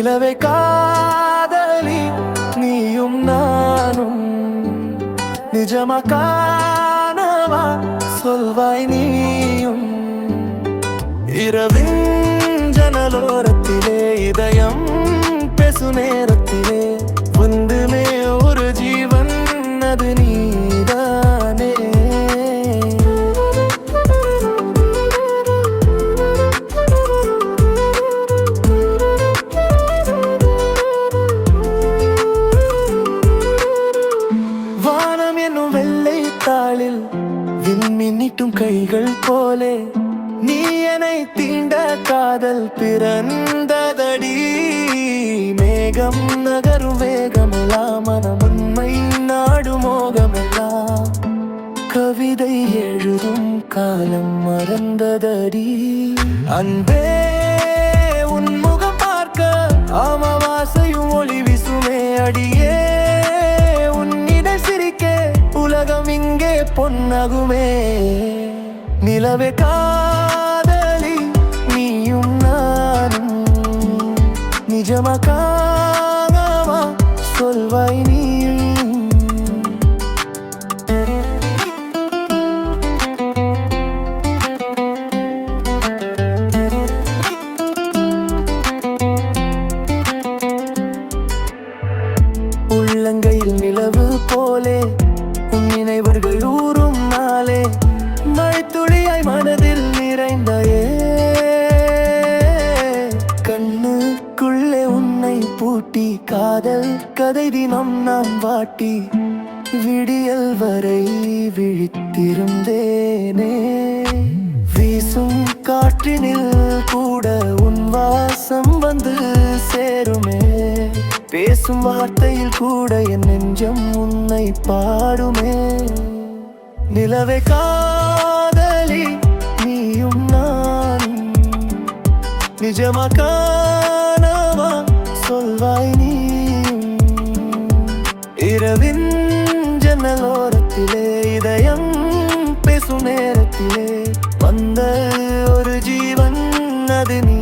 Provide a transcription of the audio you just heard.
நிலவை காதலி நீயும் நானும். நிஜமா காணவா? சொல்வாய் நீயும். இரவின் ஜனலோரத்திலே இதயம் பேசு நேரத்திலே நீட்டும் கைகள் போலே நீ என்னை தீண்ட காதல் பிறந்ததடி. மேகம் நகரும் வேகமெல்லாம் மனம் உண்மை நாடு மோகமெல்லாம். கவிதை எழுதும் காலம் மறந்ததடி. அன்பே உன் முகம் பார்க்க அமாவாசையும் ஒளி விசுமே அடியே. உன்னிட சிரிக்க உலகம் இங்கே பொன்னகுமே. நிலவே காதலி நீயும் நானும். நிஜமா காணவா சொல்வாய் நீயும் உள்ளங்கையில் நிலவு போலே உன் நினைவர்கள் ஊறும் நாளே மழைத்துளியாய் மனதில் நிறைந்தாயே கண்ணுக்குள்ளே உன்னை பூட்டி காதல் கதை தினம் நாம் வாட்டி விடியல் வரை விழித்திருந்தேனே. வீசும் காற்றினில் பேசும் வார்த்தையில் கூட என் நெஞ்சம் உன்னை பாடுமே. நிலவை காதலி நீயும் நான் நிஜமா காணாமா சொல்வாய் நீ இரவின் ஜன்னலோரத்திலே இதயம் பேசும் நேரத்திலே வந்த ஒரு ஜீவன் அது நீ.